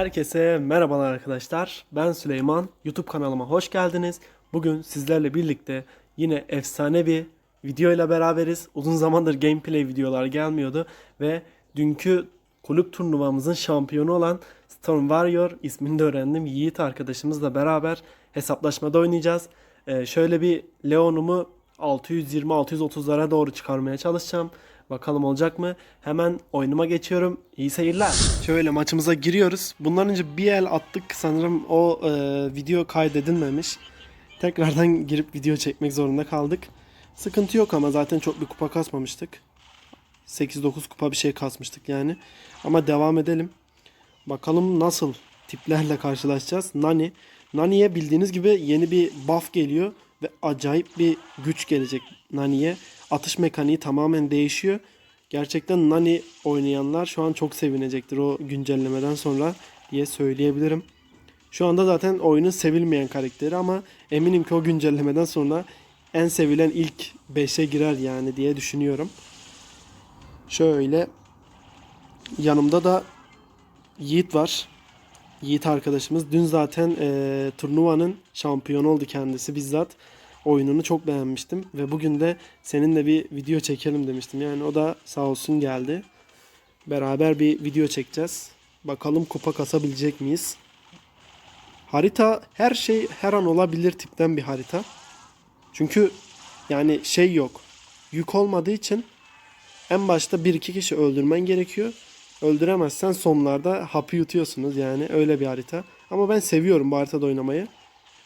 Herkese merhabalar arkadaşlar. Ben Süleyman. YouTube kanalıma hoş geldiniz. Bugün sizlerle birlikte yine efsane bir video ile beraberiz. Uzun zamandır gameplay videolar gelmiyordu ve dünkü kulüp turnuvamızın şampiyonu olan Storm Warrior ismini de öğrendim. Yiğit arkadaşımızla beraber hesaplaşmada oynayacağız. Ee, şöyle bir Leon'umu 620-630'lara doğru çıkarmaya çalışacağım. Bakalım olacak mı? Hemen oyunuma geçiyorum. İyi seyirler. Şöyle maçımıza giriyoruz. Bundan önce bir el attık. Sanırım o e, video kaydedilmemiş. Tekrardan girip video çekmek zorunda kaldık. Sıkıntı yok ama zaten çok bir kupa kasmamıştık. 8-9 kupa bir şey kasmıştık yani. Ama devam edelim. Bakalım nasıl tiplerle karşılaşacağız. Nani. Nani'ye bildiğiniz gibi yeni bir buff geliyor ve acayip bir güç gelecek Nani'ye. Atış mekaniği tamamen değişiyor. Gerçekten Nani oynayanlar şu an çok sevinecektir o güncellemeden sonra diye söyleyebilirim. Şu anda zaten oyunun sevilmeyen karakteri ama eminim ki o güncellemeden sonra en sevilen ilk 5'e girer yani diye düşünüyorum. Şöyle yanımda da Yiğit var. Yiğit arkadaşımız. Dün zaten e, turnuvanın şampiyonu oldu kendisi bizzat. Oyununu çok beğenmiştim. Ve bugün de seninle bir video çekelim demiştim. Yani o da sağ olsun geldi. Beraber bir video çekeceğiz. Bakalım kupa kasabilecek miyiz? Harita her şey her an olabilir tipten bir harita. Çünkü yani şey yok. Yük olmadığı için en başta bir iki kişi öldürmen gerekiyor. Öldüremezsen sonlarda hapı yutuyorsunuz yani öyle bir harita. Ama ben seviyorum bu haritada oynamayı.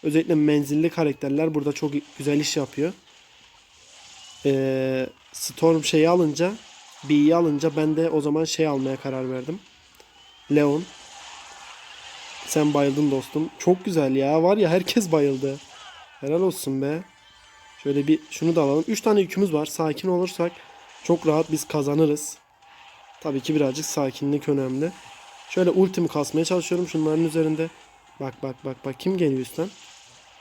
Özellikle menzilli karakterler burada çok güzel iş yapıyor. Ee, Storm şeyi alınca, B'yi alınca ben de o zaman şey almaya karar verdim. Leon. Sen bayıldın dostum. Çok güzel ya. Var ya herkes bayıldı. Helal olsun be. Şöyle bir şunu da alalım. 3 tane yükümüz var. Sakin olursak çok rahat biz kazanırız. Tabii ki birazcık sakinlik önemli. Şöyle ultimi kasmaya çalışıyorum şunların üzerinde. Bak bak bak bak kim geliyor üstten?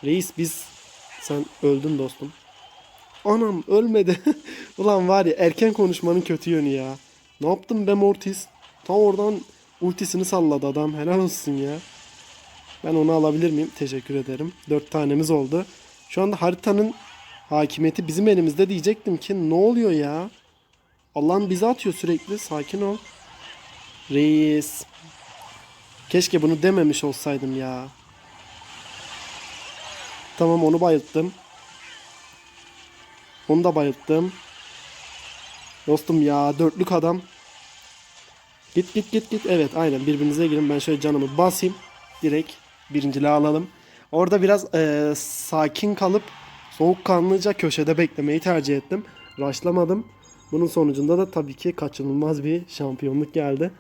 Reis biz sen öldün dostum. Anam ölmedi. Ulan var ya erken konuşmanın kötü yönü ya. Ne yaptın be Mortis? Ta oradan ultisini salladı adam. Helal olsun ya. Ben onu alabilir miyim? Teşekkür ederim. Dört tanemiz oldu. Şu anda haritanın hakimiyeti bizim elimizde diyecektim ki ne oluyor ya? Allah'ın bizi atıyor sürekli. Sakin ol. Reis. Keşke bunu dememiş olsaydım ya. Tamam onu bayılttım. Onu da bayılttım. Dostum ya dörtlük adam. Git git git git. Evet aynen birbirinize girin. Ben şöyle canımı basayım. Direkt birinciliği alalım. Orada biraz eee, sakin kalıp soğukkanlıca köşede beklemeyi tercih ettim. Raşlamadım. Bunun sonucunda da tabii ki kaçınılmaz bir şampiyonluk geldi.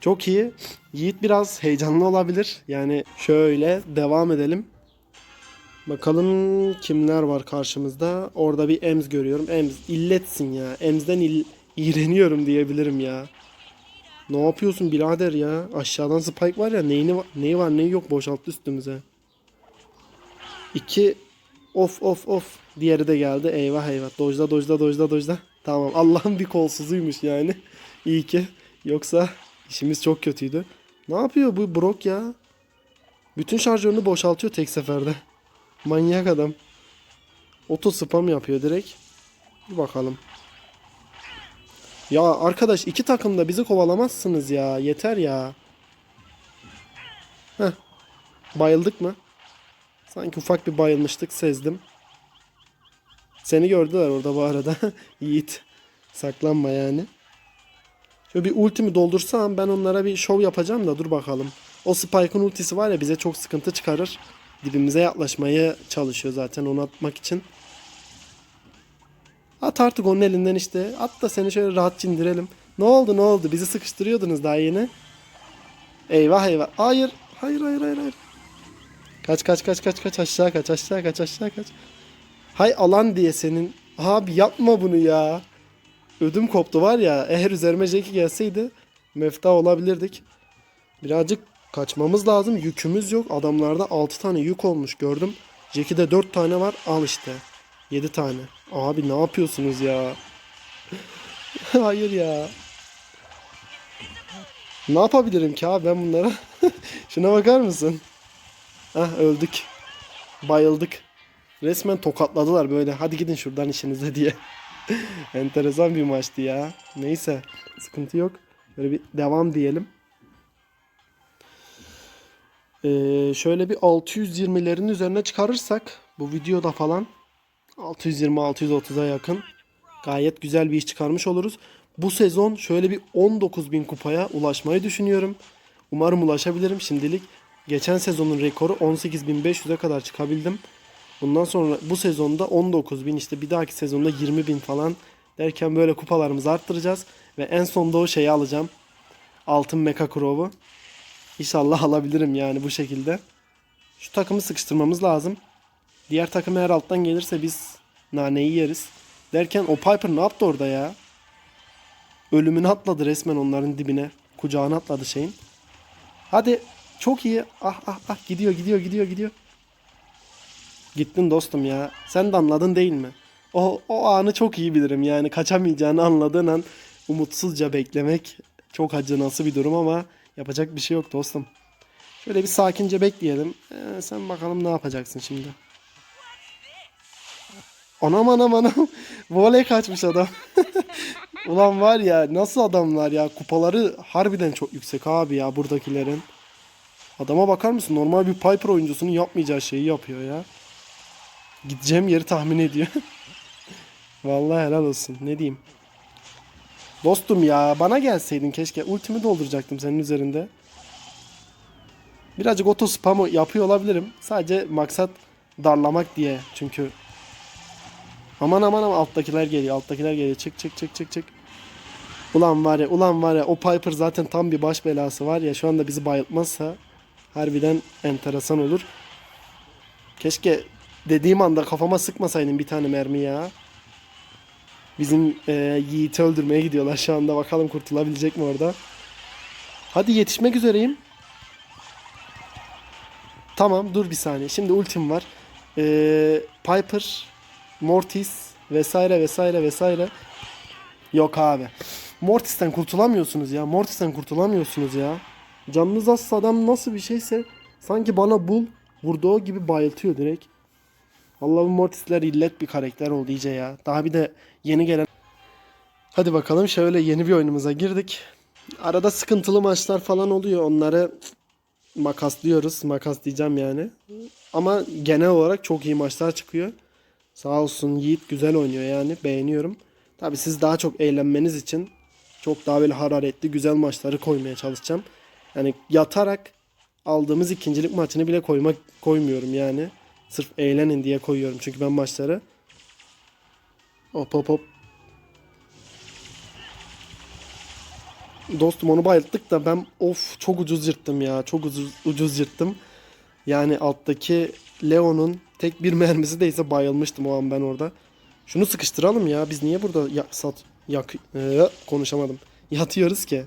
Çok iyi. Yiğit biraz heyecanlı olabilir. Yani şöyle devam edelim. Bakalım kimler var karşımızda. Orada bir Ems görüyorum. Ems illetsin ya. Ems'den il iğreniyorum diyebilirim ya. Ne yapıyorsun birader ya? Aşağıdan Spike var ya neyini neyi var neyi yok boşalttı üstümüze. İki of of of diğeri de geldi. Eyvah eyvah. Dojda dojda dojda dojda. Tamam Allah'ın bir kolsuzuymuş yani. İyi ki. Yoksa işimiz çok kötüydü. Ne yapıyor bu Brock ya? Bütün şarjörünü boşaltıyor tek seferde. Manyak adam. Oto spam yapıyor direkt. Bir bakalım. Ya arkadaş iki takım da bizi kovalamazsınız ya. Yeter ya. Heh. Bayıldık mı? Sanki ufak bir bayılmıştık sezdim. Seni gördüler orada bu arada. Yiğit. Saklanma yani. Şöyle bir ultimi doldursam ben onlara bir şov yapacağım da dur bakalım. O Spike'ın ultisi var ya bize çok sıkıntı çıkarır. Dibimize yaklaşmaya çalışıyor zaten onu atmak için. At artık onun elinden işte. At da seni şöyle rahat indirelim. Ne oldu ne oldu? Bizi sıkıştırıyordunuz daha yeni. Eyvah eyvah. Hayır. Hayır hayır hayır hayır. Kaç kaç kaç kaç kaç aşağı kaç aşağı kaç aşağı kaç. Hay alan diye senin. Abi yapma bunu ya. Ödüm koptu var ya. Eğer üzerime Jackie gelseydi mefta olabilirdik. Birazcık kaçmamız lazım. Yükümüz yok. Adamlarda 6 tane yük olmuş gördüm. Jackie'de 4 tane var. Al işte. 7 tane. Abi ne yapıyorsunuz ya? Hayır ya. Ne yapabilirim ki abi ben bunlara? Şuna bakar mısın? Ah öldük. Bayıldık. Resmen tokatladılar böyle. Hadi gidin şuradan işinize diye. Enteresan bir maçtı ya. Neyse. Sıkıntı yok. Böyle bir devam diyelim. Ee, şöyle bir 620'lerin üzerine çıkarırsak bu videoda falan 620-630'a yakın gayet güzel bir iş çıkarmış oluruz. Bu sezon şöyle bir 19.000 kupaya ulaşmayı düşünüyorum. Umarım ulaşabilirim şimdilik. Geçen sezonun rekoru 18.500'e kadar çıkabildim. Bundan sonra bu sezonda 19.000 işte bir dahaki sezonda 20.000 falan derken böyle kupalarımızı arttıracağız. Ve en sonda o şeyi alacağım. Altın Mecha. İnşallah alabilirim yani bu şekilde. Şu takımı sıkıştırmamız lazım. Diğer takım eğer alttan gelirse biz naneyi yeriz. Derken o Piper ne yaptı orada ya? Ölümünü atladı resmen onların dibine. Kucağına atladı şeyin. Hadi çok iyi. Ah ah ah gidiyor gidiyor gidiyor gidiyor. Gittin dostum ya. Sen de anladın değil mi? O, o anı çok iyi bilirim yani kaçamayacağını anladığın an umutsuzca beklemek çok acınası bir durum ama yapacak bir şey yok dostum. Şöyle bir sakince bekleyelim. Ee, sen bakalım ne yapacaksın şimdi. Anam anam anam. Voley kaçmış adam. Ulan var ya nasıl adamlar ya. Kupaları harbiden çok yüksek abi ya buradakilerin. Adama bakar mısın? Normal bir Piper oyuncusunun yapmayacağı şeyi yapıyor ya. Gideceğim yeri tahmin ediyor. Vallahi helal olsun. Ne diyeyim. Dostum ya bana gelseydin keşke. Ultimi dolduracaktım senin üzerinde. Birazcık auto spam yapıyor olabilirim. Sadece maksat darlamak diye. Çünkü aman aman aman alttakiler geliyor. Alttakiler geliyor. Çık çık çık çık çık. Ulan var ya ulan var ya o Piper zaten tam bir baş belası var ya şu anda bizi bayıltmazsa harbiden enteresan olur. Keşke dediğim anda kafama sıkmasaydın bir tane mermi ya. Bizim e, Yiğit'i öldürmeye gidiyorlar şu anda. Bakalım kurtulabilecek mi orada. Hadi yetişmek üzereyim. Tamam dur bir saniye. Şimdi ultim var. E, Piper, Mortis vesaire vesaire vesaire. Yok abi. Mortis'ten kurtulamıyorsunuz ya. Mortis'ten kurtulamıyorsunuz ya. Canınız az adam nasıl bir şeyse sanki bana bul vurduğu gibi bayıltıyor direkt. Vallahi Mortis'ler illet bir karakter oldu iyice ya. Daha bir de yeni gelen... Hadi bakalım şöyle yeni bir oyunumuza girdik. Arada sıkıntılı maçlar falan oluyor. Onları makaslıyoruz. Makas diyeceğim yani. Ama genel olarak çok iyi maçlar çıkıyor. Sağ olsun Yiğit güzel oynuyor yani. Beğeniyorum. Tabi siz daha çok eğlenmeniz için çok daha böyle hararetli güzel maçları koymaya çalışacağım. Yani yatarak aldığımız ikincilik maçını bile koymak koymuyorum yani. Sırf eğlenin diye koyuyorum çünkü ben maçları. Hop hop hop. Dostum onu bayılttık da ben of çok ucuz yırttım ya. Çok ucuz, ucuz yırttım. Yani alttaki Leon'un tek bir mermisi değilse bayılmıştım o an ben orada. Şunu sıkıştıralım ya. Biz niye burada ya, sat yak Ee, konuşamadım. Yatıyoruz ki.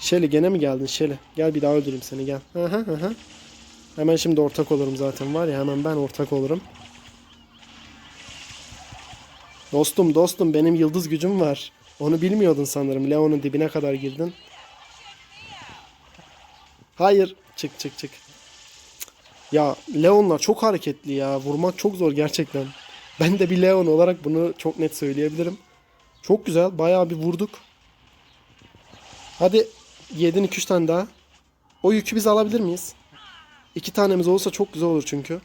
Şeli gene mi geldin Şeli? Gel bir daha öldüreyim seni gel. Hı hı. Hemen şimdi ortak olurum zaten var ya hemen ben ortak olurum. Dostum dostum benim yıldız gücüm var. Onu bilmiyordun sanırım. Leon'un dibine kadar girdin. Hayır. Çık çık çık. Ya Leon'lar çok hareketli ya. Vurmak çok zor gerçekten. Ben de bir Leon olarak bunu çok net söyleyebilirim. Çok güzel. Bayağı bir vurduk. Hadi yedin 2-3 tane daha. O yükü biz alabilir miyiz? İki tanemiz olsa çok güzel olur çünkü.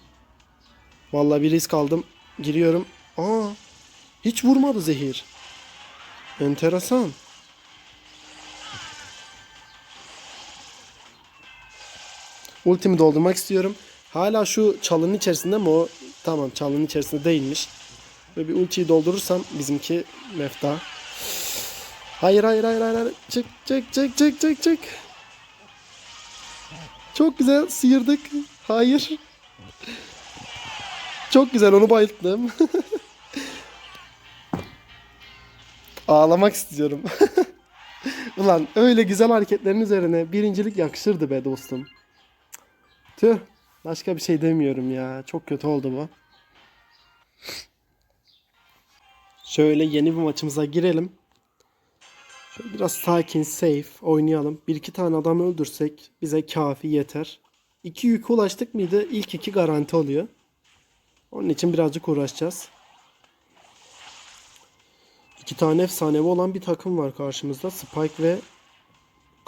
Vallahi bir risk aldım. Giriyorum. Aa, hiç vurmadı zehir. Enteresan. Ultimi doldurmak istiyorum. Hala şu çalının içerisinde mi o? Tamam çalının içerisinde değilmiş. Ve bir ultiyi doldurursam bizimki mefta. Hayır hayır hayır. hayır. Çık çık çık çık çık çık. Çok güzel sıyırdık. Hayır. Çok güzel onu bayılttım. Ağlamak istiyorum. Ulan öyle güzel hareketlerin üzerine birincilik yakışırdı be dostum. Tüh. Başka bir şey demiyorum ya. Çok kötü oldu bu. Şöyle yeni bir maçımıza girelim. Şöyle biraz sakin, safe oynayalım. Bir iki tane adam öldürsek bize kafi yeter. İki yük ulaştık mıydı ilk iki garanti oluyor. Onun için birazcık uğraşacağız. İki tane efsanevi olan bir takım var karşımızda. Spike ve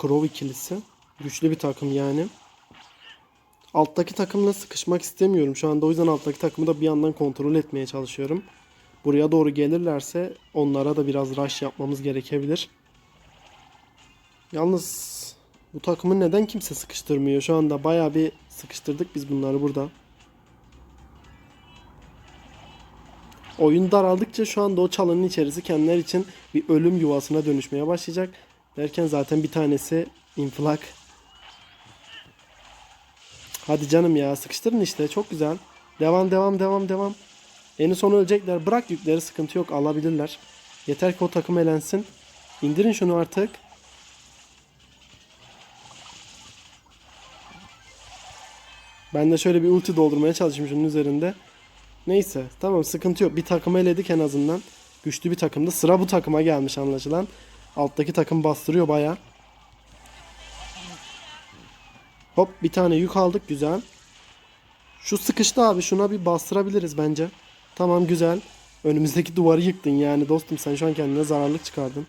Crow ikilisi. Güçlü bir takım yani. Alttaki takımla sıkışmak istemiyorum şu anda. O yüzden alttaki takımı da bir yandan kontrol etmeye çalışıyorum. Buraya doğru gelirlerse onlara da biraz rush yapmamız gerekebilir. Yalnız bu takımı neden kimse sıkıştırmıyor? Şu anda baya bir sıkıştırdık biz bunları burada. Oyun daraldıkça şu anda o çalının içerisi kendileri için bir ölüm yuvasına dönüşmeye başlayacak. Derken zaten bir tanesi infilak. Hadi canım ya sıkıştırın işte çok güzel. Devam devam devam devam. En son ölecekler. Bırak yükleri sıkıntı yok alabilirler. Yeter ki o takım elensin. İndirin şunu artık. Ben de şöyle bir ulti doldurmaya çalışayım şunun üzerinde. Neyse tamam sıkıntı yok. Bir takım eledik en azından. Güçlü bir takımdı. Sıra bu takıma gelmiş anlaşılan. Alttaki takım bastırıyor baya. Hop bir tane yük aldık güzel. Şu sıkıştı abi şuna bir bastırabiliriz bence. Tamam güzel. Önümüzdeki duvarı yıktın yani dostum sen şu an kendine zararlık çıkardın.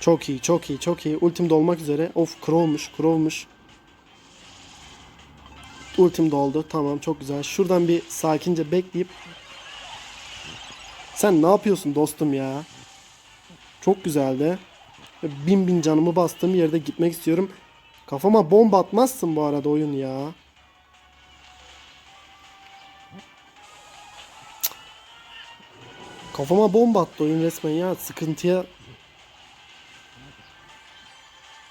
Çok iyi çok iyi çok iyi. Ultim dolmak üzere. Of Crow'muş Crow'muş. Ultim doldu. Tamam çok güzel. Şuradan bir sakince bekleyip sen ne yapıyorsun dostum ya? Çok güzeldi. Bin bin canımı bastığım yerde gitmek istiyorum. Kafama bomba atmazsın bu arada oyun ya. Kafama bomba attı oyun resmen ya. Sıkıntıya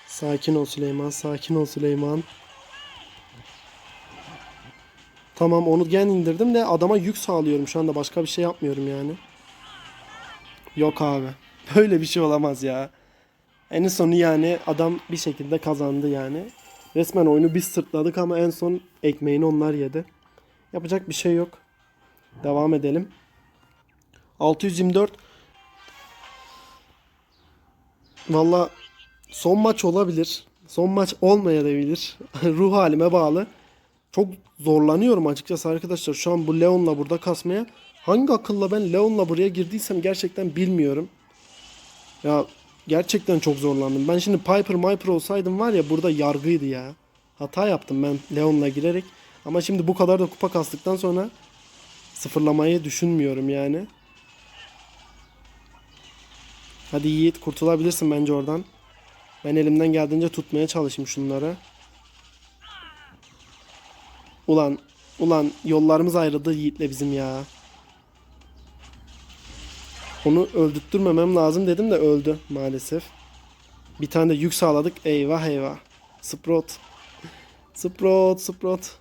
Sakin ol Süleyman, sakin ol Süleyman. Tamam onu gen indirdim de adama yük sağlıyorum şu anda başka bir şey yapmıyorum yani. Yok abi. Böyle bir şey olamaz ya. En sonu yani adam bir şekilde kazandı yani. Resmen oyunu biz sırtladık ama en son ekmeğini onlar yedi. Yapacak bir şey yok. Devam edelim. 624 Valla son maç olabilir. Son maç olmayabilir. Ruh halime bağlı. Çok zorlanıyorum açıkçası arkadaşlar. Şu an bu Leon'la burada kasmaya. Hangi akılla ben Leon'la buraya girdiysem gerçekten bilmiyorum. Ya gerçekten çok zorlandım. Ben şimdi Piper Myper olsaydım var ya burada yargıydı ya. Hata yaptım ben Leon'la girerek. Ama şimdi bu kadar da kupa kastıktan sonra sıfırlamayı düşünmüyorum yani. Hadi Yiğit kurtulabilirsin bence oradan. Ben elimden geldiğince tutmaya çalışayım şunları. Ulan ulan yollarımız ayrıldı Yiğit'le bizim ya. Onu öldürtmemem lazım dedim de öldü maalesef. Bir tane de yük sağladık. Eyvah eyvah. Sprout. Sprout, Sprout.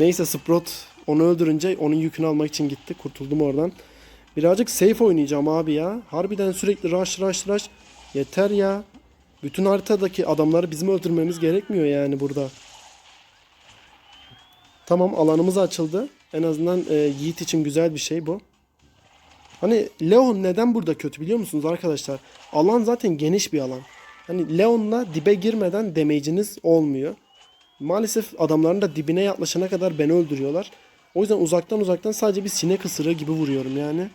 Neyse Sprout onu öldürünce onun yükünü almak için gitti. Kurtuldum oradan. Birazcık safe oynayacağım abi ya. Harbiden sürekli rush rush rush. Yeter ya. Bütün haritadaki adamları bizim öldürmemiz gerekmiyor yani burada. Tamam alanımız açıldı. En azından e, Yiğit için güzel bir şey bu. Hani Leon neden burada kötü biliyor musunuz arkadaşlar? Alan zaten geniş bir alan. Hani Leon'la dibe girmeden damage'iniz olmuyor. Maalesef adamların da dibine yaklaşana kadar beni öldürüyorlar. O yüzden uzaktan uzaktan sadece bir sinek ısırığı gibi vuruyorum yani.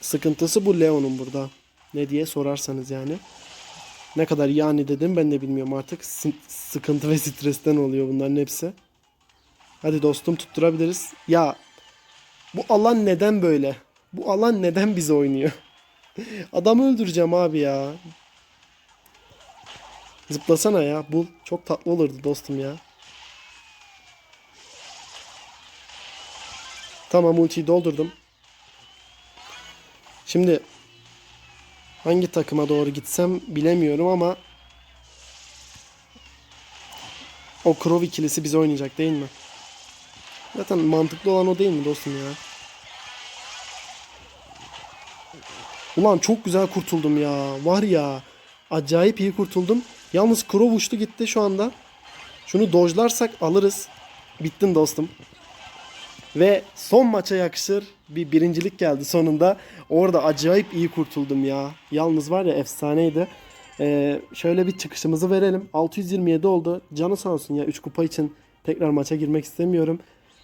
Sıkıntısı bu Leon'un burada. Ne diye sorarsanız yani. Ne kadar yani dedim ben de bilmiyorum artık. S- sıkıntı ve stresten oluyor bunların hepsi. Hadi dostum tutturabiliriz. Ya bu alan neden böyle? Bu alan neden bize oynuyor? Adamı öldüreceğim abi ya. Zıplasana ya. Bul. Çok tatlı olurdu dostum ya. Tamam ultiyi doldurdum. Şimdi hangi takıma doğru gitsem bilemiyorum ama o Crow ikilisi bize oynayacak değil mi? Zaten mantıklı olan o değil mi dostum ya? Ulan çok güzel kurtuldum ya. Var ya. Acayip iyi kurtuldum. Yalnız Crow uçtu gitti şu anda. Şunu dojlarsak alırız. Bittin dostum. Ve son maça yakışır bir birincilik geldi sonunda. Orada acayip iyi kurtuldum ya. Yalnız var ya efsaneydi. Ee, şöyle bir çıkışımızı verelim. 627 oldu. Canı sağ olsun ya 3 kupa için tekrar maça girmek istemiyorum.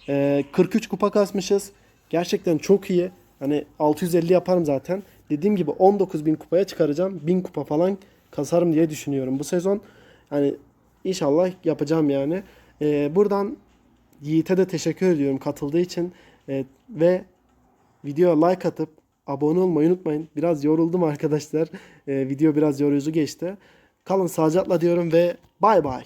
Ee, 43 kupa kasmışız. Gerçekten çok iyi. Hani 650 yaparım zaten. Dediğim gibi 19.000 kupaya çıkaracağım. 1000 kupa falan kasarım diye düşünüyorum bu sezon. Hani inşallah yapacağım yani. Ee, buradan Yiğit'e de teşekkür ediyorum katıldığı için. Ee, ve videoya like atıp abone olmayı unutmayın. Biraz yoruldum arkadaşlar. Ee, video biraz yorucu geçti. Kalın sağlıcakla diyorum ve bay bay.